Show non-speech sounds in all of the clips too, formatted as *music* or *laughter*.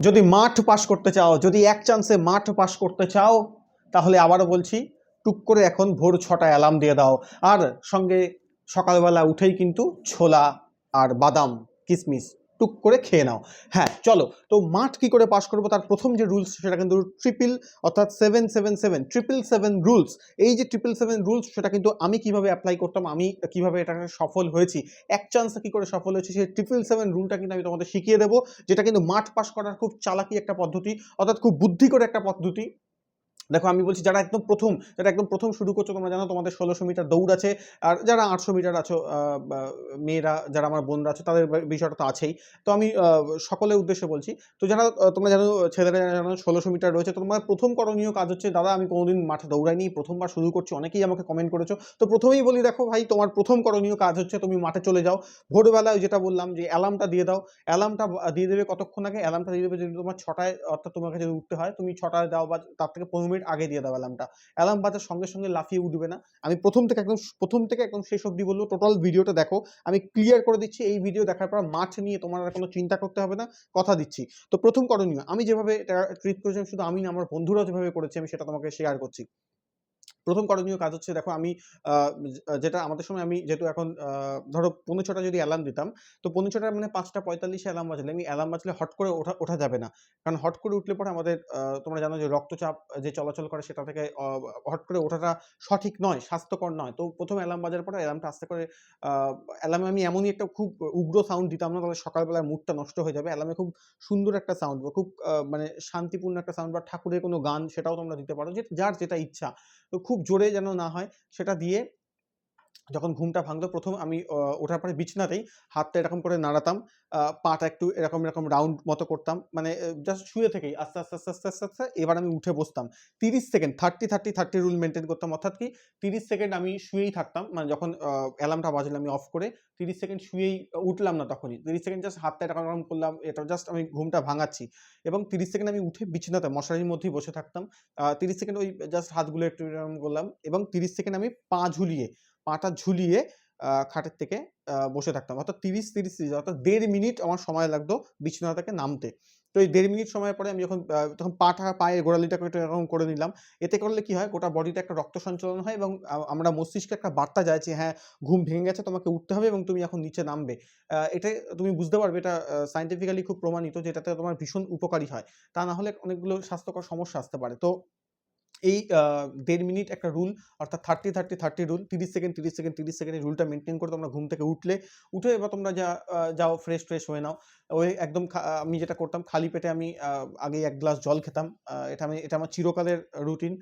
যদি মাঠ পাস করতে চাও, যদি এক চান্সে মাঠ পাস করতে চাও, তাহলে আবারও বলছি, টুক করে এখন ভোর ছটা অ্যালার্ম দিয়ে দাও। আর সঙ্গে সকালবেলা উঠেই কিন্তু ছোলা আর বাদাম কিশমিশ টুক করে খেয়ে নাও। হ্যাঁ চলো, তো মাঠ কি করে পাস করব? তার প্রথম যে রুলস সেটা কিন্তু ট্রিপল অর্থাৎ seven seven seven triple seven rules এই যে ট্রিপল সেভেন রুলস সেটা কিন্তু আমি কীভাবে অ্যাপ্লাই করতাম, আমি কীভাবে এটাকে সফল হয়েছি, এক চান্সে কী করে সফল হয়েছি, সেই ট্রিপল সেভেন রুলটা কিন্তু আমি তোমাদের শিখিয়ে দেবো, যেটা কিন্তু মাঠ পাস করার খুব চালাকি একটা পদ্ধতি, অর্থাৎ খুব বুদ্ধি করে একটা পদ্ধতি। দেখো আমি বলছি যারা একদম প্রথম, যারা একদম প্রথম শুরু করছ, তোমরা জানো তোমাদের ষোলোশো মিটার দৌড় আছে, আর যারা আটশো মিটার আছো মেয়েরা, যারা আমার বোনরা আছে, তাদের বিষয়টা তো আছেই। তো আমি সকলের উদ্দেশ্যে বলছি, তো যারা তোমরা জানো, ছেলেরা জানো, ষোলোশো মিটার রয়েছে, তো তোমার প্রথম করণীয় কাজ হচ্ছে, দাদা আমি কোনোদিন মাঠে দৌড়াইনি, প্রথমবার শুরু করছি, অনেকেই আমাকে কমেন্ট করেছ, তো প্রথমেই বলি দেখো ভাই, তোমার প্রথম করণীয় কাজ হচ্ছে তুমি মাঠে চলে যাও। ভোরবেলায় যেটা বললাম যে অ্যালার্মটা দিয়ে দাও অ্যালার্মটা দিয়ে দেবে কতক্ষণ আগে অ্যালার্মটা দিয়ে দেবে যদি তোমার ছটায়, অর্থাৎ তোমাকে যদি উঠতে হয়, তুমি ছটায় দাও বা তার থেকে পনেরো মিনিট আগে দিয়ে দাও অ্যালার্মটা অ্যালার্ম বাজার সঙ্গে সঙ্গে লাফিয়ে উঠবে না। আমি প্রথম থেকে একদম, প্রথম থেকে একদম শেষ অবধি বলল টোটাল ভিডিওটা দেখো। আমি ক্লিয়ার করে দিচ্ছি, এই ভিডিও দেখার পর মাঠ নিয়ে তোমার আর কোনো চিন্তা করতে হবে না, কথা দিচ্ছি। তো প্রথম করণীয়, আমি যেভাবে ট্রিট করেছি শুধু আমি না, আমার বন্ধুরা যেভাবে করেছি, আমি সেটা তোমাকে শেয়ার করছি। প্রথম করণীয় কাজ হচ্ছে, দেখো আমি যেটা আমাদের সময় আমি যেহেতু এখন ধরো পনেরো ছটা যদি অ্যালার্ম দিতাম, তো পনেরো ছটা মানে পাঁচটা পঁয়তাল্লিশে অ্যালার্ম বাজলে, আমি অ্যালার্ম বাজলে হট করে ওঠা ওঠা যাবে না। কারণ হট করে উঠলে পরে আমাদের তোমরা জানো যে রক্তচাপ যে চলাচল করে সেটা থেকে হট করে ওঠাটা সঠিক নয়, স্বাস্থ্যকর নয়। তো প্রথম অ্যালার্ম বাজার পরে অ্যালার্মটা আস্তে করে অ্যালার্মে আমি এমনই একটা খুব উগ্র সাউন্ড দিতাম না, তাহলে সকালবেলার মুডটা নষ্ট হয়ে যাবে। অ্যালার্মে খুব সুন্দর একটা সাউন্ড বা খুব মানে শান্তিপূর্ণ একটা সাউন্ড বা ঠাকুরের কোনো গান সেটাও তোমরা দিতে পারো, যে যার যেটা ইচ্ছা। তো খুব জোরে যেন না হয় সেটা দিয়ে যখন ঘুমটা ভাঙতো প্রথম আমি ওঠার পরে বিছনাতেই হাতটা এরকম করে নাড়াতাম পাটা একটু এরকম এরকম রাউন্ড মতো করতাম মানে জাস্ট শুয়ে থেকেই আস্তে আস্তে আস্তে আস্তে আস্তে আস্তে এবার আমি উঠে বসতাম। তিরিশ second thirty thirty thirty rule maintain করতাম, অর্থাৎ কি তিরিশ সেকেন্ড আমি শুয়েই থাকতাম মানে যখন অ্যালার্মটা বাজলে আমি অফ করে, তিরিশ সেকেন্ড শুয়েই উঠলাম না তখনই। তিরিশ সেকেন্ড জাস্ট হাতটা এরকম এরকম করলাম এটা জাস্ট আমি ঘুমটা ভাঙাচ্ছি। এবং তিরিশ সেকেন্ড আমি উঠে বিছনাতে, মশারির মধ্যেই বসে থাকতাম তিরিশ সেকেন্ড ওই জাস্ট হাতগুলো একটু এরকম করলাম, এবং তিরিশ সেকেন্ড আমি পা ঝুলিয়ে পাটা ঝুলিয়ে খাটের থেকে বসে থাকতাম। অর্থাৎ তিরিশ তিরিশ তিরিশ অর্থাৎ দেড় মিনিট আমার সময় লাগতো বিছানা থেকে নামতে। তো এই দেড় মিনিট সময় পরে আমি যখন তখন পাটা পায়ের গোড়ালিটাকে একটু এরকম করে নিলাম। এতে করলে কি হয়, গোটা বডিটা একটা রক্ত সঞ্চালন হয় এবং আমরা মস্তিষ্কে একটা বার্তা যায় যে হ্যাঁ ঘুম ভেঙে গেছে, তোমাকে উঠতে হবে এবং তুমি এখন নিচে নামবে। এটা তুমি বুঝতে পারবে, এটা সাইন্টিফিক্যালি খুব প্রমাণিত যেটাতে তোমার ভীষণ উপকারী হয়। তা না হলে অনেকগুলো স্বাস্থ্যকর সমস্যা আসতে পারে। তো এই দেড় মিনিট একটা রুল অর্থাৎ থার্টি থার্টি থার্টি রুল তিরিশ সেকেন্ড তিরিশ সেকেন্ড তিরিশ সেকেন্ড এই রুলটা মেনটেন করে তোমরা ঘুম থেকে উঠলে, উঠে এবার তোমরা যা যাও ফ্রেশ ফ্রেশ হয়ে নাও। ওই একদম আমি যেটা করতাম, খালি পেটে আমি আগে এক গ্লাস জল খেতাম। এটা আমি, এটা আমার চিরকালের রুটিন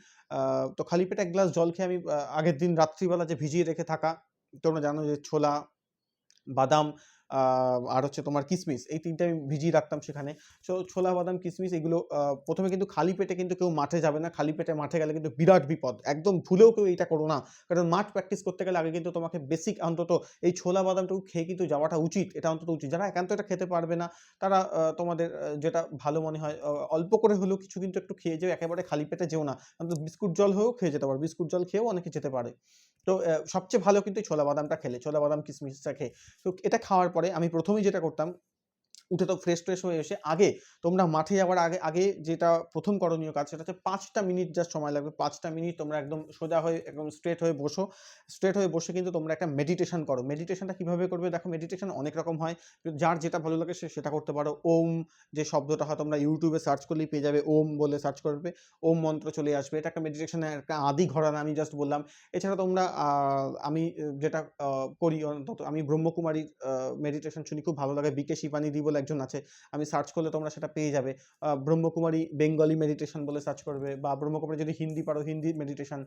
তো খালি পেটে এক গ্লাস জল খেয়ে আমি আগের দিন রাত্রিবেলা যে ভিজিয়ে রেখে থাকা, তোমরা জানো যে ছোলা, বাদাম আর হচ্ছে তোমার কিসমিস, এই তিনটে আমি ভিজিয়ে রাখতাম সেখানে। সো ছোলা, বাদাম, কিসমিস এগুলো প্রথমে কিন্তু খালি পেটে কিন্তু কেউ মাঠে যাবে না। খালি পেটে মাঠে গেলে কিন্তু বিরাট বিপদ। একদম ভুলেও কেউ এটা করো না। কারণ মাঠ প্র্যাকটিস করতে গেলে আগে কিন্তু তোমাকে বেসিক অন্তত এই ছোলা, বাদামটুকু খেয়ে কিন্তু যাওয়াটা উচিত। এটা অন্তত উচিত। যারা একান্ত এটা খেতে পারবে না, তারা তোমাদের যেটা ভালো মনে হয় অল্প করে হলেও কিছু কিন্তু একটু খেয়ে যেও। একেবারে খালি পেটে যেও না। অন্তত বিস্কুট জল হয়েও খেয়ে যেতে পারো। বিস্কুট জল খেয়েও অনেকে যেতে পারে। তো সবচেয়ে ভালো কিন্তু ছোলা, বাদামটা খেলে। ছোলা, বাদাম, কিসমিসটা খেয়ে। তো এটা খাওয়ার পরে আমি প্রথমেই যেটা করতাম উঠে তো ফ্রেশ ট্রেশ হয়ে এসে আগে তোমরা মাঠে যাওয়ার আগে আগে যেটা প্রথম করণীয় কাজ সেটা হচ্ছে পাঁচটা মিনিট জাস্ট সময় লাগবে। পাঁচটা মিনিট তোমরা একদম সোজা হয়ে, একদম স্ট্রেট হয়ে বসো। স্ট্রেট হয়ে বসে কিন্তু তোমরা একটা মেডিটেশন করো। মেডিটেশনটা কীভাবে করবে? দেখো মেডিটেশন অনেক রকম হয়। যার যেটা ভালো লাগে সে, সেটা করতে পারো। ওম যে শব্দটা হয়, তোমরা ইউটিউবে সার্চ করলেই পেয়ে যাবে। ওম বলে সার্চ করবে। ওম মন্ত্র চলে আসবে। এটা একটা মেডিটেশনের একটা আদি ঘরানা আমি জাস্ট বললাম। এছাড়া তোমরা আমি যেটা করি অন্তত, আমি ব্রহ্মকুমারীর মেডিটেশন শুনি, খুব ভালো লাগে। বিকে শিবানী দি বলে একজন আছে আমি সার্চ করলে তোমরা সেটা পেয়ে যাবে। ব্রহ্মকুমারী বেঙ্গলি মেডিটেশন বলে সার্চ করবে বা ব্রহ্মকুমারী যদি হিন্দি পারো হিন্দি মেডিটেশন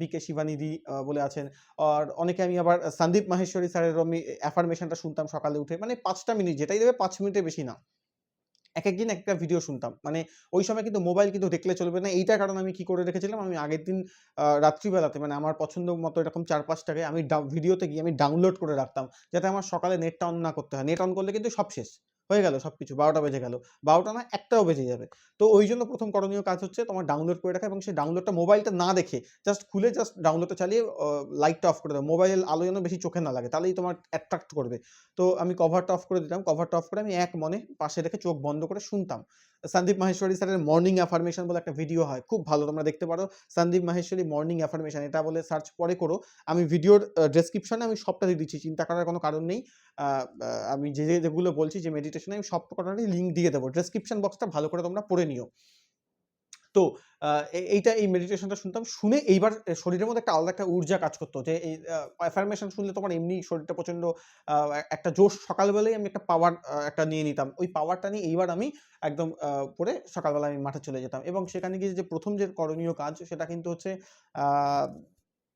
বিকে শিবানী দি আহ, বলে আছেন। আর অনেকে আমি আবার সন্দীপ মাহেশ্বরী স্যারের আমি অ্যাফার্মেশনটা শুনতাম সকালে উঠে মানে পাঁচটা মিনিট যেটাই দেবে পাঁচ মিনিটের বেশি না। এক একদিন একটা ভিডিও শুনতাম। মানে ওই সময় কিন্তু মোবাইল কিন্তু দেখলে চলবে না। এইটার কারণে আমি কি করে রেখেছিলাম? আমি আগের দিন রাত্রিবেলাতে মানে আমার পছন্দ মতো এরকম চার পাঁচটাকে আমি ভিডিওতে গিয়ে আমি ডাউনলোড করে রাখতাম যাতে আমার সকালে নেটটা অন না করতে হয়। নেট অন করলে কিন্তু সব শেষ। হয়ে গেল সব কিছু বারোটা বেজে গেল। বারোটা না, একটাও বেজে যাবে। তো ওই জন্য প্রথম করণীয় কাজ হচ্ছে তোমার ডাউনলোড করে রাখা এবং সেই ডাউনলোডটা মোবাইলটা না দেখে জাস্ট খুলে জাস্ট ডাউনলোডটা চালিয়ে লাইটটা অফ করে দেবো মোবাইলের আলো যেন বেশি চোখে না লাগে, তাহলেই তোমার অ্যাট্রাক্ট করবে। তো আমি কভারটা অফ করে দিতাম কভারটা অফ করে আমি এক মনে পাশে রেখে চোখ বন্ধ করে শুনতাম। সন্দীপ মাহেশ্বরী স্যারের মর্নিং অ্যাফার্মেশন বলে একটা ভিডিও হয়, খুব ভালো তোমরা দেখতে পারো। সন্দীপ মাহেশ্বরী মর্নিং অ্যাফার্মেশন এটা বলে সার্চ পরে করো। আমি ভিডিওর ডেসক্রিপশনে আমি সবটা দিয়ে দিচ্ছি, চিন্তা করার কোনো কারণ নেই। আমি যে- যেগুলো বলছি, যে মেডিটেশনে আমি সব কটারই লিঙ্ক দিয়ে দেবো। ডেসক্রিপশন বক্সটা ভালো করে তোমরা পড়ে নিও। তো এইটা এই মেডিটেশনটা শুনতাম। শুনে এইবার শরীরের মধ্যে একটা আলাদা একটা ঊর্জা কাজ করতো যে এই অ্যাফার্মেশন শুনলে তোমার এমনি শরীরটা প্রচণ্ড আহ, একটা জোশ সকালবেলায় আমি একটা পাওয়ার একটা নিয়ে নিতাম। ওই পাওয়ারটা নিয়ে এইবার আমি একদম পরে সকালবেলা আমি মাঠে চলে যেতাম। এবং সেখানে গিয়ে যে প্রথম যে করণীয় কাজ সেটা কিন্তু হচ্ছে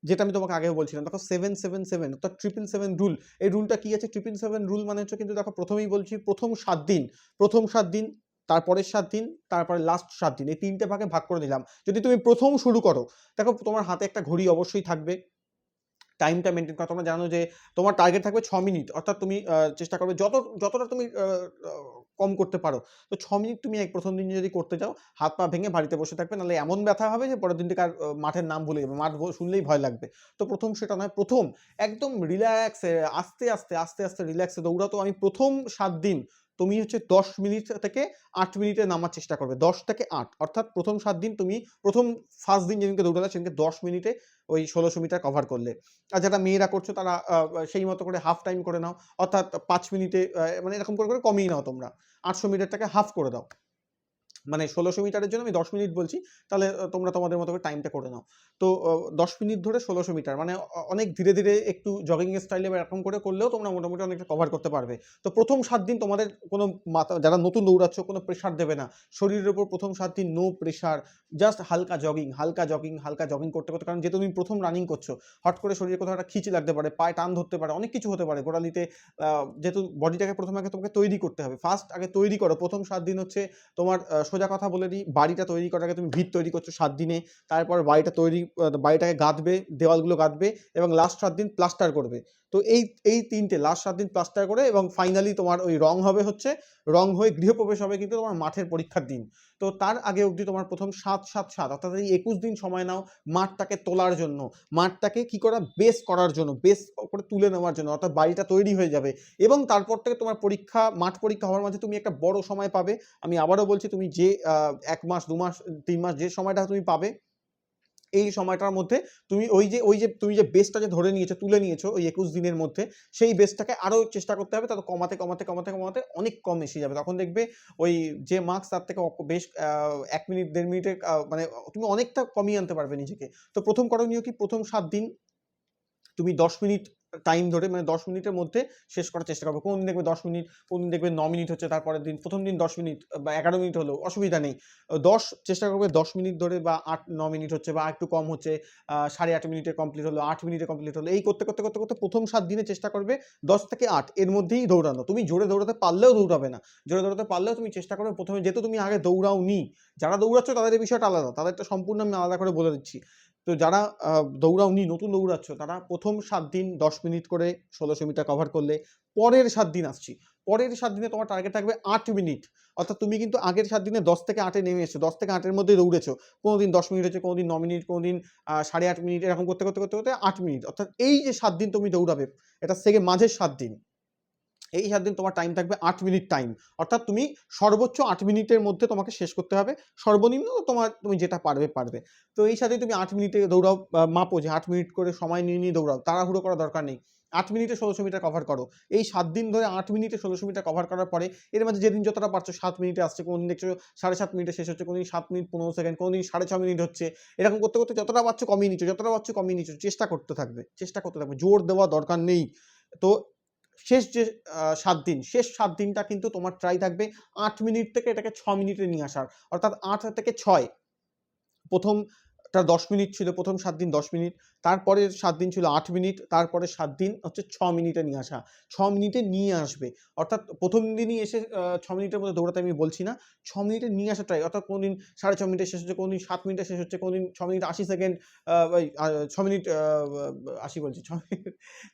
যেটা আমি তোমাকে আগেও বলছিলাম। দেখো সেভেন সেভেন সেভেন অর্থাৎ ট্রিপল সেভেন রুল এই রুলটা কি আছে? ট্রিপল সেভেন রুল মানে হচ্ছে কিন্তু দেখো, প্রথমেই বলছি, প্রথম সাত দিন। প্রথম সাত দিন, তারপরের সাত দিন, তারপরে লাস্ট সাত দিন। এই তিনটে ভাগে ভাগ করে দিলাম যদি তুমি প্রথম শুরু করো, দেখো, তোমার হাতে একটা ঘড়ি অবশ্যই থাকবে। টাইমটা মেনটেন করা। তোমরা জানো যে তোমার টার্গেট থাকবে ছ মিনিট অর্থাৎ তুমি চেষ্টা করবে যত, যতটা তুমি কম করতে পারো, তো ছ মিনিট তুমি এক প্রথম দিন যদি করতে যাও, হাত পা ভেঙে বাড়িতে বসে থাকবে, নাহলে এমন ব্যথা হবে যে পরের দিন থেকে আর মাঠের নাম ভুলে যাবে। মাঠ শুনলেই ভয় লাগবে। তো প্রথম সেটা নয়, প্রথম একদম রিল্যাক্সে আস্তে আস্তে আস্তে আস্তে রিল্যাক্সে দৌড়াতো আমি প্রথম সাত দিন তুমি হচ্ছে দশ মিনিট থেকে আট মিনিটে নামার চেষ্টা করবে, দশ থেকে আট। অর্থাৎ প্রথম সাত দিন তুমি, প্রথম ফার্স্ট দিন যেদিনকে দৌড়ালে সেদিনকে দশ মিনিটে ওই ষোলোশো মিটার কভার করলে। আর যারা মেয়েরা করছ তারা সেই মতো করে হাফ টাইম করে নাও। অর্থাৎ পাঁচ মিনিটে মানে এরকম করে করে কমিয়ে নাও তোমরা। আটশো মিটারটাকে হাফ করে দাও। মানে ষোলোশো মিটারের জন্য আমি দশ মিনিট বলছি, তাহলে তোমরা তোমাদের মতো করে টাইমটা করে নাও। তো দশ মিনিট ধরে ষোলোশো মিটার মানে অনেক ধীরে ধীরে একটু জগিং স্টাইলে বা এরকম করে করলেও তোমরা মোটামুটি অনেকটা কভার করতে পারবে। তো প্রথম সাত দিন তোমাদের কোনো মাথা, যারা নতুন দৌড়াচ্ছ, কোনো প্রেশার দেবে না। শরীরের উপর প্রথম সাত দিন নো প্রেশার জাস্ট হালকা জগিং হালকা জগিং হালকা জগিং করতে করতে, কারণ যেহেতু তুমি প্রথম রানিং করছ, হট করে শরীরে কোথাও একটা খিচে লাগতে পারে, পায়ে টান ধরতে পারে, অনেক কিছু হতে পারে, গোড়ালিতে যেহেতু বডিটাকে প্রথমে আগে তোমাকে তৈরি করতে হবে। ফার্স্ট আগে তৈরি করো, প্রথম সাত দিন হচ্ছে তোমার সোজা কথা বলে দিই। বাড়িটা তৈরি করার আগে তুমি ভিত তৈরি করছ সাত দিনে। তারপর বাড়িটা তৈরি বাড়িটাকে গাঁথবে, দেওয়ালগুলো গাঁথবে এবং লাস্ট সাত দিন প্লাস্টার করবে। তো এই এই তিনটে লাস্ট সাত দিন প্লাস্টার করে এবং ফাইনালি তোমার ওই রং হবে হচ্ছে, রং হয়ে গৃহপ্রবেশ হবে কিন্তু তোমার মাঠের পরীক্ষার দিন। তো তার আগে অবধি তোমার প্রথম সাত সাত সাত, অর্থাৎ এই একুশ দিন সময় নাও মাঠটাকে তোলার জন্য। মাঠটাকে কি করা? বেস করার জন্য বেস করে তুলে নেওয়ার জন্য, অর্থাৎ বাড়িটা তৈরি হয়ে যাবে। এবং তারপর থেকে তোমার পরীক্ষা, মাঠ পরীক্ষা হওয়ার মাঝে তুমি একটা বড় সময় পাবে। আমি আবারও বলছি, তুমি যে এক মাস, দু মাস, তিন মাস যে সময়টা তুমি পাবে, এই সময়টার মধ্যে তুমি ওই যে ওই যে, তুমি যে বেসটা যে ধরে নিয়েছো, তুলে নিয়েছো ওই একুশ দিনের মধ্যে, সেই বেসটাকে আরও চেষ্টা করতে হবে, তত কমাতে কমাতে কমাতে কমাতে অনেক কম এসে যাবে। তখন দেখবে ওই যে মার্কস তার থেকে বেশ এক মিনিট, দেড় মিনিটের মানে তুমি অনেকটা কমিয়ে আনতে পারবে নিজেকে। তো প্রথম করণীয় কি? প্রথম সাত দিন তুমি দশ মিনিট টাইম ধরে মানে দশ মিনিটের মধ্যে শেষ করার চেষ্টা করব। কোন দিন দেখবে দশ মিনিট কোন দিন দেখবে ন মিনিট হচ্ছে তারপরের দিন, প্রথম দিন দশ মিনিট বা এগারো মিনিট হলো অসুবিধা নেই। দশ চেষ্টা করবে দশ মিনিট ধরে বা আট, ন মিনিট হচ্ছে বা একটু কম হচ্ছে সাড়ে আট মিনিটে কমপ্লিট হলো, আট মিনিটে কমপ্লিট হলো, এই করতে করতে করতে করতে প্রথম সাত দিনে চেষ্টা করবে দশ থেকে আট, এর মধ্যেই দৌড়ানো। তুমি জোরে দৌড়াতে পারলেও দৌড়াবে না। জোরে দৌড়াতে পারলেও তুমি চেষ্টা করবে প্রথমে, যেহেতু তুমি আগে দৌড়াও নি যারা দৌড়াচ্ছ তাদের বিষয়টা আলাদা, তাদেরটা সম্পূর্ণ আমি আলাদা করে বলে দিচ্ছি। তো যারা দৌড়াওনি, নতুন দৌড়াচ্ছ, তারা প্রথম সাত দিন দশ মিনিট করে ষোলোশো মিটার কভার করলে, পরের সাত দিন আসছি। পরের সাত দিনে তোমার টার্গেট থাকবে আট মিনিট। অর্থাৎ তুমি কিন্তু আগের সাত দিনে দশ থেকে আটে নেমে এসছো, দশ থেকে আটের মধ্যে দৌড়েছো। কোনো দিন দশ মিনিট হচ্ছে কোনো দিন ন মিনিট কোনো দিন সাড়ে আট মিনিট, এরকম করতে করতে করতে করতে, আট মিনিট। অর্থাৎ এই যে সাত দিন তুমি দৌড়াবে, এটা থেকে মাঝের সাত দিন। এই সাত দিন তোমার টাইম থাকবে আট মিনিট টাইম অর্থাৎ তুমি সর্বোচ্চ আট মিনিটের মধ্যে তোমাকে শেষ করতে হবে। সর্বনিম্ন তোমার তুমি যেটা পারবে পারবে। তো এই সাথে তুমি আট মিনিটে দৌড়াও মাপো যে আট মিনিট করে সময় নিয়ে নিয়ে দৌড়াও। তাড়াহুড়ো করার দরকার নেই। আট মিনিটে ষোলোশো মিটার কভার করো। এই সাত দিন ধরে আট মিনিটে ষোলোশো মিটার কভার করার পরে এর মধ্যে যেদিন যতটা পারছ সাত মিনিটে আসছে। কোনো দিন দেখছ সাড়ে সাত মিনিটে শেষ হচ্ছে কোনো দিন সাত মিনিট পনেরো সেকেন্ড কোনো দিন সাড়ে ছ মিনিট হচ্ছে। এরকম করতে করতে যতটা পারছ কমিয়ে নিচ্ছ, যতটা পারছ কমিয়ে নিচ্ছ। চেষ্টা করতে থাকবে, চেষ্টা করতে থাকবে। জোর দেওয়া দরকার নেই। তো শেষ যে সাত দিন, শেষ সাত দিনটা কিন্তু তোমার ট্রাই থাকবে আট মিনিট থেকে এটাকে ছ মিনিটে নিয়ে আসার। অর্থাৎ আট থেকে ছয়। প্রথম টা দশ মিনিট ছিল প্রথম সাত দিন দশ মিনিট তারপরের সাত দিন ছিল আট মিনিট, তারপরে সাত দিন হচ্ছে ছ মিনিটে নিয়ে আসা। ছ মিনিটে নিয়ে আসবে। অর্থাৎ প্রথম দিনই এসে ছ মিনিটের মধ্যে দৌড়াতে আমি বলছি না। ছ মিনিটে নিয়ে আসা ট্রাই অর্থাৎ কোনোদিন সাড়ে ছ মিনিটে শেষ হচ্ছে, কোনোদিন সাত মিনিটে শেষ হচ্ছে, কোনোদিন ছ মিনিট আশি সেকেন্ড ছ মিনিট আশি বলছি, ছ মিনিট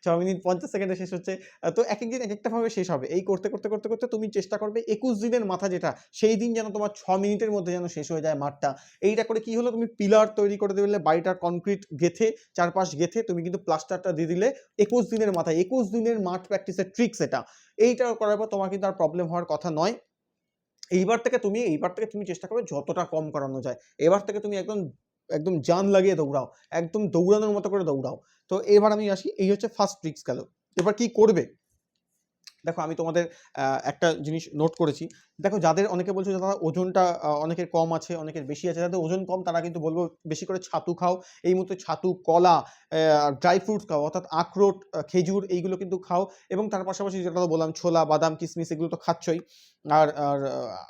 ছ মিনিট পঞ্চাশ সেকেন্ডে শেষ হচ্ছে। তো এক একদিন এক একটাভাবে শেষ হবে। এই করতে করতে করতে করতে তুমি চেষ্টা করবে একুশ দিনের মাথা যেটা, সেই দিন যেন তোমার ছ মিনিটের মধ্যে যেন শেষ হয়ে যায় মাঠটা। এইটা করে কি হলো? তুমি পিলার তৈরি করে দিলে বাড়িটার কনক্রিট গেথে, চারপাশ গেথে তুমি কিন্তু প্লাস্টারটা দিয়ে দিলে একুশ দিনের মাথায়, একুশ দিনের মাঠ প্র্যাকটিসের ট্রিক্স এটা। এইটা করার পর তোমার কিন্তু আর প্রবলেম হওয়ার কথা নয়। এইবার থেকে তুমি, এইবার থেকে তুমি চেষ্টা করবে যতটা কম করানো যায়। এবার থেকে তুমি একদম একদম জান লাগিয়ে দৌড়াও, একদম দৌড়ানোর মতো করে দৌড়াও। তো এবার আমি আসি, এই হচ্ছে ফার্স্ট ট্রিক্স গেল। এবার কি করবে? দেখো আমি তোমাদের একটা জিনিস নোট করেছি। দেখো যাদের অনেকে বলছো যে তারা ওজনটা অনেকের কম আছে, অনেকের বেশি আছে। যাদের ওজন কম, তারা কিন্তু বলব বেশি করে ছাতু খাও। এই মুহূর্তে ছাতু, কলা ড্রাই ফ্রুটস খাও, অর্থাৎ আখরোট খেজুর, এইগুলো কিন্তু খাও। এবং তার পাশাপাশি যেটা তো বললাম, ছোলা, বাদাম কিশমিশ এগুলো তো খাচ্ছই। আর আর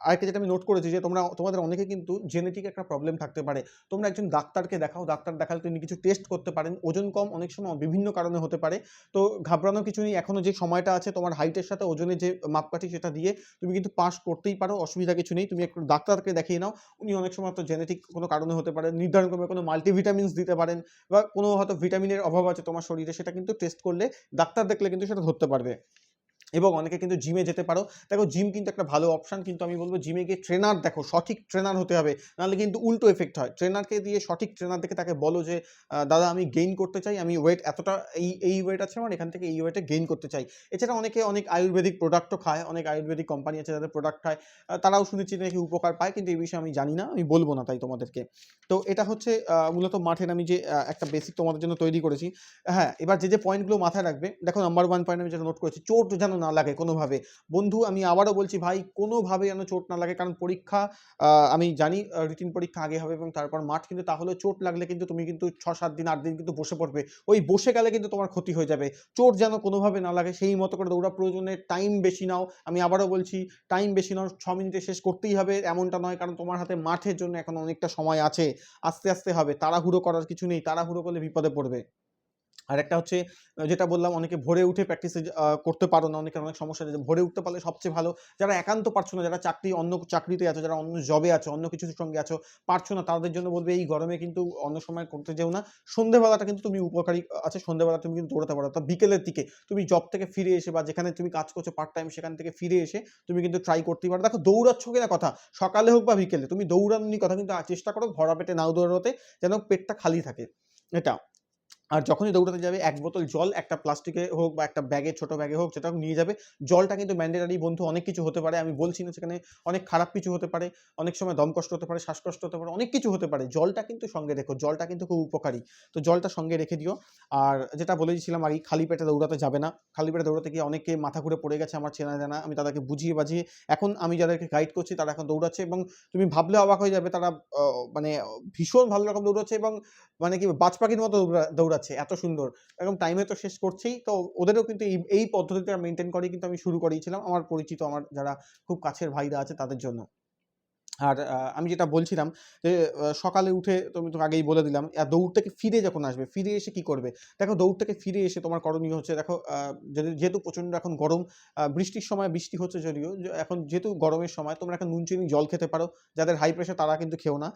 আরেকটা যেটা আমি নোট করেছি যে, তোমরা, তোমাদের অনেকে কিন্তু জেনেটিক একটা প্রবলেম থাকতে পারে। তোমরা একজন ডাক্তারকে দেখাও, ডাক্তার দেখালে তিনি কিছু টেস্ট করতে পারেন। ওজন কম অনেক সময় বিভিন্ন কারণে হতে পারে। তো ঘাবড়ানোর কিছু নেই। এখনও যে সময়টা আছে, তোমার হাইটের সাথে ওজনের যে মাপকাঠি সেটা দিয়ে তুমি কিন্তু পাস করতেই পারো, অসুবিধা কিছু নেই। তুমি একটু ডাক্তারকে দেখিয়ে নাও, উনি অনেক সময় তো জেনেটিক কোনো কারণে হতে পারে নির্ধারণ করবে কোনো মাল্টিভিটামিনস দিতে পারেন বা কোনো হয়তো ভিটামিনের অভাব আছে তোমার শরীরে, সেটা কিন্তু টেস্ট করলে ডাক্তার দেখলে কিন্তু সেটা ধরতে পারবে। এবং অনেকে কিন্তু জিমে যেতে পারো। দেখো জিম কিন্তু একটা ভালো অপশান কিন্তু আমি বলব জিমে গিয়ে ট্রেনার দেখো, সঠিক ট্রেনার হতে হবে। নাহলে কিন্তু উল্টো এফেক্ট হয়। ট্রেনারকে দিয়ে সঠিক ট্রেনার দেখে তাকে বলো যে দাদা, আমি গেইন করতে চাই, আমি ওয়েট এতটা, এই এই ওয়েট আছে আমার, এখান থেকে এই ওয়েটে গেইন করতে চাই। এছাড়া অনেকে অনেক আয়ুর্বেদিক প্রোডাক্টও খায়, অনেক আয়ুর্বেদিক কোম্পানি আছে যাদের প্রোডাক্ট খায়। তারাও শুনেছি নাকি উপকার পায়, কিন্তু এই বিষয়ে আমি জানি না, আমি বলব না তাই তোমাদেরকে। তো এটা হচ্ছে মূলত মাঠের আমি যে একটা বেসিক তোমাদের জন্য তৈরি করেছি। হ্যাঁ এবার যে যে পয়েন্টগুলো মাথায় রাখবে, দেখো নাম্বার ওয়ান পয়েন্ট আমি যেটা নোট করেছি, চোট যেন না লাগে কোনোভাবে। বন্ধু, আমি আবারও বলছি ভাই, কোনোভাবে যেন চোট না লাগে। কারণ পরীক্ষা আমি জানি রিটিন পরীক্ষা আগে হবে এবং তারপর মাঠ, কিন্তু তাহলে চোট লাগলে কিন্তু তুমি কিন্তু ছ সাত দিন, আট দিন কিন্তু বসে পড়বে। ওই বসে গেলে কিন্তু তোমার ক্ষতি হয়ে যাবে। চোট যেন কোনোভাবে না লাগে, সেই মতো করে দৌড়া, প্রয়োজনে টাইম বেশি নাও। আমি আবারও বলছি টাইম বেশি নাও, ছ মিনিটে শেষ করতেই হবে, এমনটা নয়। কারণ তোমার হাতে মাঠের জন্য এখন অনেকটা সময় আছে। আস্তে আস্তে হবে। তাড়াহুড়ো করার কিছু নেই। তাড়াহুড়ো করলে বিপদে পড়বে। আর একটা হচ্ছে যেটা বললাম, অনেকে ভোরে উঠে প্র্যাকটিসে করতে পারো না, অনেকের অনেক সমস্যা আছে। ভোরে উঠতে পারলে সবচেয়ে ভালো, যারা একান্ত পারছ না, যারা চাকরি, অন্য চাকরিতে আছো, যারা অন্য জবে আছো, অন্য কিছুর সঙ্গে আছো, পারছ না, তাদের জন্য বলবে, এই গরমে কিন্তু অন্য সময় করতে যেও না। সন্ধেবেলাটা কিন্তু তুমি উপকারী আছে, সন্ধেবেলা তুমি কিন্তু দৌড়াতে পারো। তা বিকেলের দিকে তুমি জব থেকে ফিরে এসে বা যেখানে তুমি কাজ করছ পার্ট টাইম সেখান থেকে ফিরে এসে তুমি কিন্তু ট্রাই করতেই পারো। দেখো, দৌড়াচ্ছ কিনা কথা, সকালে হোক বা বিকেলে, তুমি দৌড়ানোর কথা কিন্তু চেষ্টা করো ভরা পেটে নাও দৌড়াতে যেন পেটটা খালি থাকে। এটা। আর যখনই দৌড়াতে যাবে, এক বোতল জল, একটা প্লাস্টিকে হোক বা একটা ব্যাগে ছোট ব্যাগে হোক হোক নিয়ে যাবে। জলটা কিন্তু ম্যান্ডেটারি বন্ধু, অনেক কিছু হতে পারে। আমি বলছি না সেখানে অনেক খারাপ কিছু হতে পারে, অনেক সময় দম কষ্ট হতে পারে, শ্বাসকষ্ট হতে পারে, অনেক কিছু হতে পারে। জলটা কিন্তু সঙ্গে রেখো, জলটা কিন্তু খুব উপকারী। তো জলটা সঙ্গে রেখে দিও। আর যেটা বলেছিলাম আগে খালি পেটে দৌড়াতে যাবে না। খালি পেটে দৌড়াতে গিয়ে অনেকে মাথা ঘুরে পড়ে গেছে, আমার চেনা জানা। আমি তাদেরকে বুঝিয়ে বাজিয়ে এখন আমি যাদেরকে গাইড করছি, তারা এখন দৌড়াচ্ছে এবং তুমি ভাবলে অবাক হয়ে যাবে, তারা মানে ভীষণ ভালো রকম দৌড়াচ্ছে এবং মানে কি বাজ পাখির মতো দৌড়া- দৌড়াচ্ছে এত সুন্দর। এরকম টাইমে তো শেষ করছেই, তো ওদেরও কিন্তু এই এই পদ্ধতিটা মেনটেন করে কিন্তু আমি শুরু করিয়েছিলাম আমার পরিচিত, আমার যারা খুব কাছের ভাইরা আছে তাদের জন্য। আর আমি যেটা বলছিলাম যে সকালে উঠে তুমি তো আগেই বলে দিলাম, আর দৌড় থেকে ফিরে যখন আসবে, ফিরে এসে কি করবে? দেখো দৌড় থেকে ফিরে এসে তোমার করণীয় হচ্ছে, দেখো যেহেতু প্রচণ্ড এখন গরম বৃষ্টির সময় বৃষ্টি হচ্ছে যদিও এখন যেহেতু গরমের সময়, তোমরা এখন নুন চিনি জল খেতে পারো, যাদের হাই প্রেশার তারা কিন্তু খেও না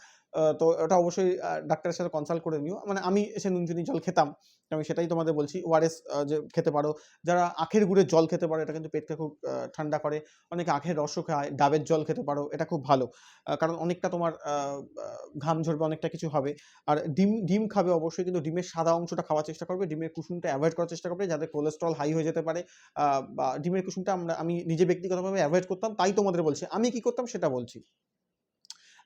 তো ওটা অবশ্যই ডাক্তারের সাথে কনসাল্ট করে নিও মানে আমি এসে নুন চিনি জল খেতাম আমি সেটাই তোমাদের বলছি। ওআরএস যে খেতে পারো। যারা আখের গুড়ের জল খেতে পারো, এটা কিন্তু পেটকে খুব ঠান্ডা করে। অনেকে আখের রসও খায়, ডাবের জল খেতে পারো, এটা খুব ভালো। কারণ অনেকটা তোমার ঘাম ঝরবে, অনেকটা কিছু হবে। আর ডিম ডিম খাবে অবশ্যই, কিন্তু ডিমের সাদা অংশটা খাওয়ার চেষ্টা করবে। ডিমের কুসুমটা অ্যাভয়েড করার চেষ্টা করবে যাদের কোলেস্ট্রল হাই হয়ে যেতে পারে। বা ডিমের কুসুমটা আমরা, আমি নিজে ব্যক্তিগতভাবে অ্যাভয়েড করতাম, তাই তোমাদের বলছি। আমি কি করতাম, সেটা বলছি।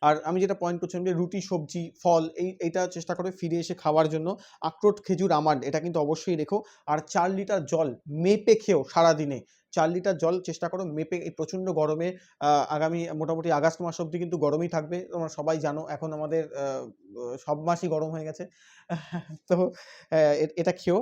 আর আমি যেটা পয়েন্ট করছিলাম যে রুটি, সবজি, ফল, এই, এইটা চেষ্টা করে ফিরে এসে খাওয়ার জন্য আখরোট, খেজুর আমান্ড এটা কিন্তু অবশ্যই রেখো। আর চার লিটার জল মেপে খেও সারাদিনে। চার লিটার জল চেষ্টা করো মেপে, এই প্রচণ্ড গরমে আগামী মোটামুটি আগস্ট মাস অবধি কিন্তু গরমই থাকবে, তোমরা সবাই জানো, এখন আমাদের সব মাসই গরম হয়ে গেছে। *laughs* তো এটা খেও।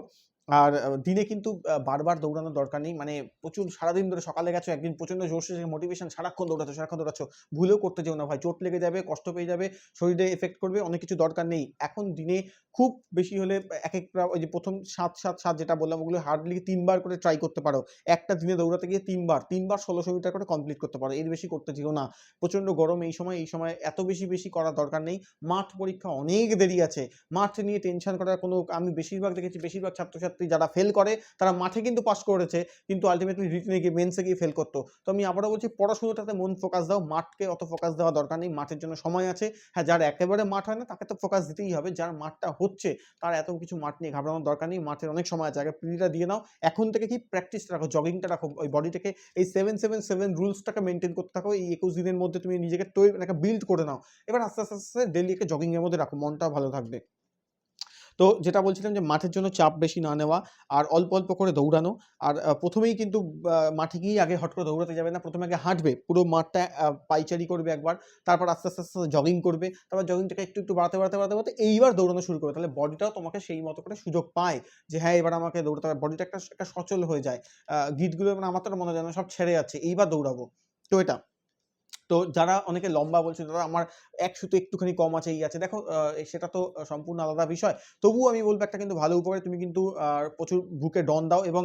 আর দিনে কিন্তু বারবার দৌড়ানোর দরকার নেই। মানে প্রচুর সারাদিন ধরে সকালে গেছো, একদিন প্রচণ্ড জোরসে মোটিভেশন সারাক্ষণ দৌড়াচ্ছ সারাক্ষণ দৌড়াচ্ছ। ভুলেও করতে যেও না ভাই, চোট লেগে যাবে, কষ্ট পেয়ে যাবে, শরীরে এফেক্ট করবে, অনেক কিছু দরকার নেই। এখন দিনে খুব বেশি হলে এক একটা ওই যে প্রথম সাত সাত সাত যেটা বললাম, ওগুলো হার্ডলি তিনবার করে ট্রাই করতে পারো। একটা দিনে দৌড়াতে গিয়ে তিনবার তিনবার ষোলোশো মিটার করে কমপ্লিট করতে পারো, এর বেশি করতে যেও না। প্রচণ্ড গরম এই সময় এই সময় এত বেশি বেশি করার দরকার নেই। মাঠ পরীক্ষা অনেক দেরি আছে। মাঠ নিয়ে টেনশন করার কোনো, আমি বেশিরভাগ দেখেছি, বেশিরভাগ ছাত্রছাত্রী যারা ফেল করে, তারা মাঠে কিন্তু পাস করেছে, কিন্তু আলটিমেটলি রিটেনে গিয়ে মেন্সে গিয়ে ফেল করতো। তো আমি আবারও বলছি, পড়াশোনাটাতে মন ফোকাস দাও, মাঠকে অত ফোকাস দেওয়া দরকার নেই, মাঠের জন্য সময় আছে। হ্যাঁ যার একেবারে মাঠ হয় না, তাকে তো ফোকাস দিতেই হবে, যার মাঠটা হচ্ছে, তার এত কিছু মাঠ নিয়ে ঘাবড়ানোর দরকার নেই, মাঠের অনেক সময় আছে, আগে প্রিটা দিয়ে নাও। এখন থেকে কি প্র্যাকটিস রাখো জগিংটা রাখো, ওই বডিটাকে এই সেভেন সেভেন সেভেন রুলসটাকে মেনটেন করতে থাকো, এই একুশ দিনের মধ্যে তুমি নিজেকে তৈরি একটা বিল্ড করে নাও। এবার আস্তে আস্তে আস্তে ডেলি একে জগিংয়ের মধ্যে রাখো, মনটা ভালো থাকবে। তো যেটা বলছিলাম যে মাঠের জন্য চাপ বেশি না নেওয়া আর অল্প অল্প করে দৌড়ানো। আর প্রথমেই কিন্তু মাঠে গিয়ে আগে হট করে দৌড়াতে যাবে না। প্রথমে আগে হাঁটবে, পুরো মাঠটা পাইচারি করবে একবার। তারপর আস্তে আস্তে আস্তে জগিং করবে। তারপর জগিংটাকে একটু একটু বাড়াতে বাড়াতে বাড়াতে বাড়াতে এইবার দৌড়ানো শুরু করবে। তাহলে বডিটাও তোমাকে সেই মতো করে সুযোগ পায় যে হ্যাঁ এবার আমাকে দৌড়াতে হবে। বডিটা একটা একটা সচল হয়ে যায়। গিটগুলো মানে আমার তো মনে যায় না সব ছেড়ে যাচ্ছে। এইবার দৌড়াবো। তো এটা। তো যারা অনেকে লম্বা বলছে, দাদা, আমার এক সুতো একটুখানি কম আছে, এই আছে। দেখো সেটা তো সম্পূর্ণ আলাদা বিষয়। তবুও আমি বলব একটা কিন্তু ভালো উপকারে তুমি কিন্তু প্রচুর বুকে ডন দাও এবং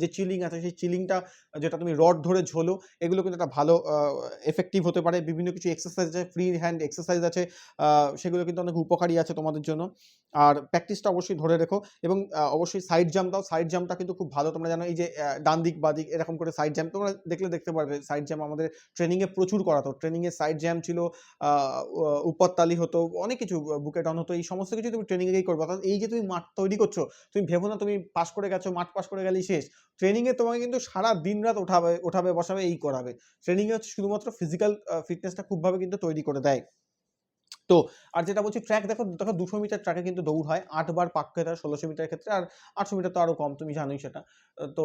যে চিলিং আছে, সেই চিলিংটা, যেটা তুমি রড ধরে ঝোলো, এগুলো কিন্তু একটা ভালো এফেক্টিভ হতে পারে। বিভিন্ন কিছু এক্সারসাইজ আছে ফ্রি হ্যান্ড এক্সারসাইজ আছে সেগুলো কিন্তু অনেক উপকারী আছে তোমাদের জন্য। আর প্র্যাকটিসটা অবশ্যই ধরে রেখো এবং অবশ্যই সাইড জাম্প দাও। সাইড জাম্পটা কিন্তু খুব ভালো, তোমরা জানো, এই যে ডান দিক বা দিক এরকম করে সাইড জাম্প তোমরা দেখলে দেখতে পারবে সাইড জাম্প আমাদের ট্রেনিংয়ে প্রচুর করাতো ট্রেনিংয়ে সাইড জ্যাম ছিল উপরতালি হতো, অনেক কিছু, বুকে ডাউন হতো, এই সমস্ত কিছু তুমি ট্রেনিংয়ে গিয়ে করবে। অর্থাৎ এই যে তুমি মাঠ তৈরি করছ, তুমি ভেবো না তুমি পাস করে গেছো, মাঠ পাস করে গেলেই শেষ। ট্রেনিংয়ে তোমাকে কিন্তু সারা দিন রাত ওঠাবে ওঠাবে, বসাবে, এই করাবে। ট্রেনিংয়ে হচ্ছে শুধুমাত্র ফিজিক্যাল ফিটনেসটা খুবভাবে কিন্তু তৈরি করে দেয়। তো আর যেটা বলছি ট্র্যাক দেখো দেখো দুশো মিটার ট্র্যাকে কিন্তু দৌড় হয়। আটবার পাক খেতে হয় ষোলোশো মিটারের ক্ষেত্রে আর আটশো মিটার তো আরও কম, তুমি জানোই সেটা। তো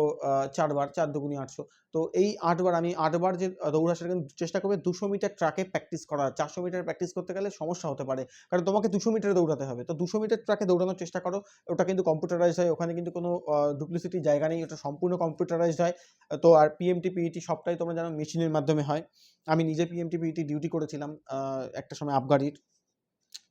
চারবার, চার দুগুনি আটশো। তো এই আটবার আমি, আটবার যে দৌড়া সেটা কিন্তু চেষ্টা করবে দুশো মিটার ট্র্যাকে প্র্যাকটিস করা চারশো মিটার প্র্যাকটিস করতে গেলে সমস্যা হতে পারে। কারণ তোমাকে দুশো মিটারে দৌড়াতে হবে। তো দুশো মিটার ট্র্যাকে দৌড়ানোর চেষ্টা করো। ওটা কিন্তু কম্পিউটারাইজ হয়। ওখানে কিন্তু কোনো ডুপ্লিসিটি জায়গা নেই। ওটা সম্পূর্ণ কম্পিউটারাইজড হয়। তো আর পিএমটি পিইটি E সবটাই তোমরা জানো মেশিনের মাধ্যমে হয়। আমি নিজে পিএমটি পিইটি ডিউটি করেছিলাম একটা সময় আবগারির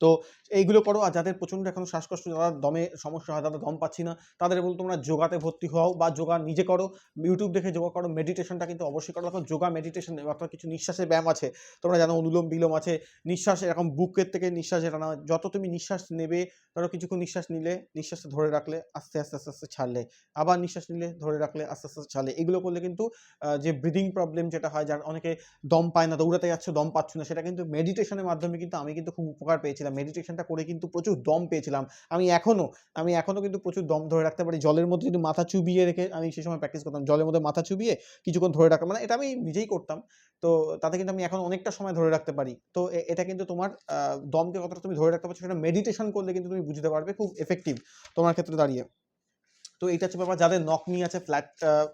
তো এইগুলো করো। আর যাদের প্রচণ্ড এখন শ্বাসকষ্ট, যারা দমে সমস্যা হয়, তাদের দম পাচ্ছি না। তাদের বলতো তোমরা যোগাতে ভর্তি হও বা যোগা নিজে করো। ইউটিউব দেখে যোগা করো। মেডিটেশনটা কিন্তু অবশ্যই করো। দেখো, যোগা মেডিটেশন অর্থাৎ কিছু নিঃশ্বাসের ব্যায়াম আছে। তোমরা জানো, অনুলোম বিলোম আছে। নিঃশ্বাস এরকম বুকের থেকে নিঃশ্বাস এটা না যত তুমি নিঃশ্বাস নেবে, ধরো কিছুক্ষণ নিঃশ্বাস নিলে, নিঃশ্বাসটা ধরে রাখলে আস্তে আস্তে আস্তে আস্তে ছাড়লে। আবার নিঃশ্বাস নিলে ধরে রাখলে আস্তে আস্তে ছাড়লে। এগুলো করলে কিন্তু যে ব্রিদিং প্রবলেম যেটা হয়, যার অনেকে দম পায় না, দৌড়াতে যাচ্ছে, দম পাচ্ছ না, সেটা কিন্তু মেডিটেশনের মাধ্যমে কিন্তু আমি কিন্তু খুব উপকার পেয়েছিলাম। মেডিটেশনটা করে কিন্তু প্রচুর দম পেয়েছিলাম। আমি এখনও আমি এখনও কিন্তু প্রচুর দম ধরে রাখতে পারি। জলের মধ্যে যদি মাথা চুবিয়ে রেখে আমি সেই সময় প্র্যাকটিস করতাম, জলের মধ্যে মাথা চুবিয়ে কিছুক্ষণ ধরে রাখা। মানে এটা আমি নিজেই করতাম। তো তাতে কিন্তু আমি এখন অনেকটা সময় ধরে রাখতে পারি। তো এটা কিন্তু তোমার দমকে কতটা তুমি ধরে রাখতে পারছ সেটা মেডিটেশন করলে কিন্তু তুমি বুঝতে পারবে খুব এফেক্টিভ তোমার ক্ষেত্রে দাঁড়িয়ে। তো এটা হচ্ছে ব্যাপার, যাদের নক নিয়ে আছে ফ্ল্যাট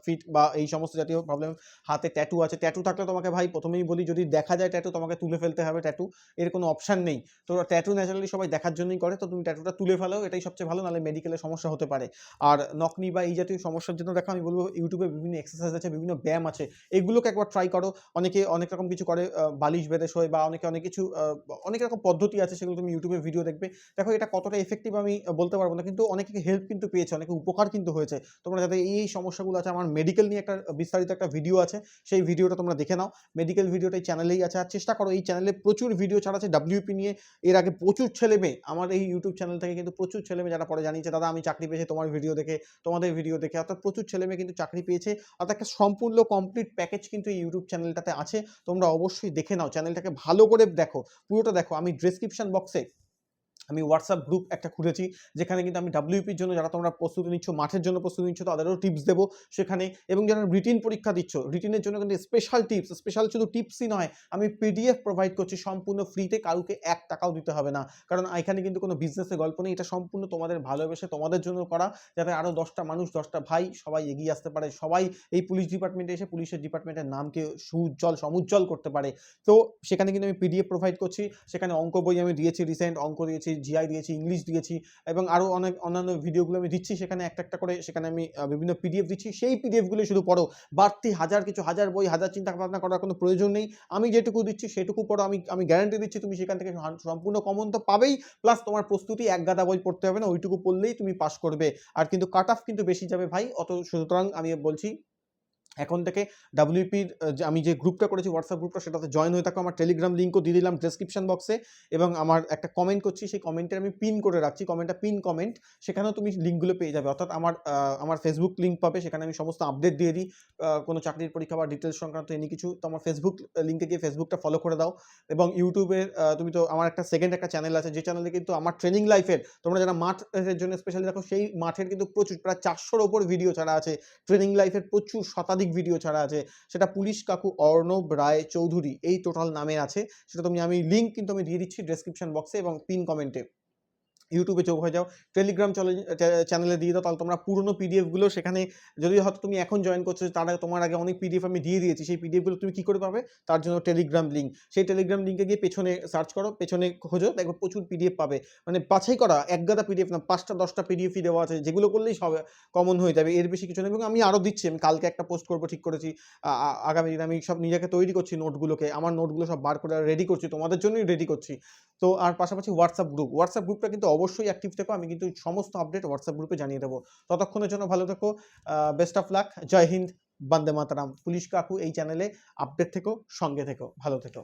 ফিট বা এই সমস্ত জাতীয় প্রবলেম হাতে ট্যাটু আছে ট্যাটু থাকলে তোমাকে ভাই প্রথমেই বলি, যদি দেখা যায় ট্যাটু তোমাকে তুলে ফেলতে হবে ট্যাটু এর কোনো অপশান নেই। তো ট্যাটু ন্যাচারালি সবাই দেখার জন্যই করে, তো তুমি ট্যাটুটা তুলে ফেলো, এটাই সবচেয়ে ভালো, নাহলে মেডিকেলে সমস্যা হতে পারে। আর নকনি বা এই জাতীয় সমস্যার জন্য দেখো, আমি বলব ইউটিউবে বিভিন্ন এক্সারসাইজ আছে, বিভিন্ন ব্যায়াম আছে, এগুলোকে একবার ট্রাই করো। অনেকে অনেক রকম কিছু করে বালিশ বেঁধে শোয় বা অনেকে অনেক কিছু অনেক রকম পদ্ধতি আছে, সেগুলো তুমি ইউটিউবে ভিডিও দেখবে। দেখো এটা কতটা এফেক্টিভ আমি বলতে পারব না, কিন্তু অনেকে হেল্প কিন্তু পেয়েছে, অনেকে উপকার কিন্তু হয়েছে। তোমরা যাতে এই সমস্যাগুলো আছে, আমার মেডিকেল নিয়ে একটা বিস্তারিত একটা ভিডিও আছে, সেই ভিডিওটা তোমরা দেখে নাও। মেডিকেল ভিডিওটা এই চ্যানেলেই আছে। আর চেষ্টা করো, এই চ্যানেলে প্রচুর ভিডিও ছাড়া আছে। ডাব্লিউপি নিয়ে এর আগে প্রচুর ছেলে মেয়ে, আমার এই ইউটিউব চ্যানেল থেকে কিন্তু প্রচুর ছেলে মেয়ে যারা পরে জানিয়েছে, দাদা, আমি চাকরি পেয়েছি, তোমার ভিডিও দেখে, তোমাদের ভিডিও দেখে। অর্থাৎ প্রচুর ছেলে মেয়ে কিন্তু চাকরি পেয়েছে। অর্থাৎ একটা সম্পূর্ণ কমপ্লিট প্যাকেজ কিন্তু এই ইউটিউব চ্যানেলটাতে আছে। তোমরা অবশ্যই দেখে নাও। চ্যানেলটাকে ভালো করে দেখো, পুরোটা দেখো। আমি ডেসক্রিপশন বক্সে আমি হোয়াটসঅ্যাপ গ্রুপ একটা খুলেছি, যেখানে কিন্তু আমি ডাব্লিউপির জন্য যারা তোমরা প্রস্তুতি নিচ্ছ, মাঠের জন্য প্রস্তুতি নিচ্ছ, তাদেরও টিপস দেবো সেখানে। এবং যারা রিটিন পরীক্ষা দিচ্ছ রিটিনের জন্য কিন্তু স্পেশাল টিপস স্পেশাল শুধু টিপসই নয়, আমি পিডিএফ প্রোভাইড করছি, সম্পূর্ণ ফ্রিতে কাউকে এক টাকাও দিতে হবে না। কারণ এখানে কিন্তু কোনো বিজনেসের গল্প নেই, এটা সম্পূর্ণ তোমাদের ভালোবেসে, তোমাদের জন্য করা, যাতে আরও দশটা মানুষ, দশটা ভাই সবাই এগিয়ে আসতে পারে, সবাই এই পুলিশ ডিপার্টমেন্টে এসে পুলিশের ডিপার্টমেন্টের নামকে সুউজ্জ্বল সমুজ্জ্বল করতে পারে। তো সেখানে কিন্তু আমি পিডিএফ প্রোভাইড করছি, সেখানে অঙ্ক বই আমি দিয়েছি রিসেন্ট অঙ্ক দিয়েছি জিআই দিয়েছি ইংলিশ দিয়েছি এবং আরও অনেক অন্যান্য ভিডিওগুলো আমি দিচ্ছি। সেখানে একটা একটা করে সেখানে আমি বিভিন্ন পিডিএফ দিচ্ছি। সেই পিডিএফগুলো শুধু পড়ো। বাড়তি হাজার কিছু, হাজার বই, হাজার চিন্তা ভাবনা করার কোনো প্রয়োজন নেই। আমি যেটুকু দিচ্ছি সেটুকু পড়ো। আমি আমি গ্যারান্টি দিচ্ছি তুমি সেখান থেকে সম্পূর্ণ কমন তো পাবেই। প্লাস তোমার প্রস্তুতি এক গাদা বই পড়তে হবে না, ওইটুকু পড়লেই তুমি পাস করবে। আর কিন্তু কাট অফ কিন্তু বেশি যাবে ভাই। অত সুতরাং আমি বলছি এখন থেকে ডাব্লিউপির আমি যে গ্রুপটা করেছি হোয়াটসঅ্যাপ গ্রুপটা সেটাতে জয়েন হয়ে থাকো আমার টেলিগ্রাম লিঙ্কও দিয়ে দিলাম ডেসক্রিপশন বক্সে এবং আমার একটা কমেন্ট করছি সেই কমেন্টে আমি পিন করে রাখছি কমেন্টটা পিন কমেন্ট সেখানেও তুমি লিঙ্কগুলো পেয়ে যাবে। অর্থাৎ আমার আমার ফেসবুক লিঙ্ক পাবে সেখানে আমি সমস্ত আপডেট দিয়ে দিই কোনো চাকরির পরীক্ষা বা ডিটেলস সংক্রান্ত এনি কিছু তো আমার ফেসবুক লিঙ্কে গিয়ে ফেসবুকটা ফলো করে দাও এবং ইউটিউবে আহ, তুমি তো আমার একটা সেকেন্ড একটা চ্যানেল আছে যে চ্যানেলে কিন্তু আমার ট্রেনিং লাইফের তোমরা যারা মাঠের জন্য স্পেশালি দেখো সেই মাঠের কিন্তু প্রচুর প্রায় চারশোর ওপর ভিডিও ছাড়া আছে ট্রেনিং লাইফের প্রচুর শতাধিক ভিডিও ছাড়া আছে। সেটা পুলিশ কাকু অর্ণব রায় চৌধুরী, এই টোটাল নামে আছে। সেটা তুমি আমি লিঙ্ক কিন্তু আমি দিয়ে দিচ্ছি ডেসক্রিপশন বক্সে এবং পিন কমেন্টে ইউটিউবে যোগ হয়ে যাও। টেলিগ্রাম চ্যানেলে দিয়ে দাও, তাহলে তোমরা পুরনো পিডিএফগুলো সেখানে যদি হয়তো তুমি এখন জয়েন করছ, তার আগে তোমার আগে অনেক পিডিএফ আমি দিয়ে দিয়েছি, সেই পিডিএফগুলো তুমি কী করে পাবে? তার জন্য টেলিগ্রাম লিঙ্ক সেই টেলিগ্রাম লিঙ্কে গিয়ে পেছনে সার্চ করো, পেছনে খোঁজো দেখো প্রচুর পিডিএফ পাবে। মানে বাছাই করা, এক গাদা পিডিএফ না, পাঁচটা, দশটা পিডিএফই দেওয়া আছে, যেগুলো করলেই সব কমন হয়ে যাবে। এর বেশি কিছু নেই এবং আমি আরও দিচ্ছি, আমি কালকে একটা পোস্ট করব, ঠিক করেছি। আগামী দিন আমি সব নিজেকে তৈরি করছি নোটগুলোকে আমার নোটগুলো সব বার করে রেডি করছি, তোমাদের জন্যই রেডি করছি। তো আর পাশাপাশি হোয়াটসঅ্যাপ গ্রুপ হোয়াটসঅ্যাপ গ্রুপটা কিন্তু অবশ্যই অ্যাক্টিভ থেকো, আমি কিন্তু সমস্ত আপডেট হোয়াটসঅ্যাপ গ্রুপে জানিয়ে দেবো। ততক্ষণের জন্য ভালো থেকো best of luck Jai Hind, Bande Mataram. Police কাকু এই চ্যানেলে আপডেট থেকো, সঙ্গে থেকো, ভালো থেকো।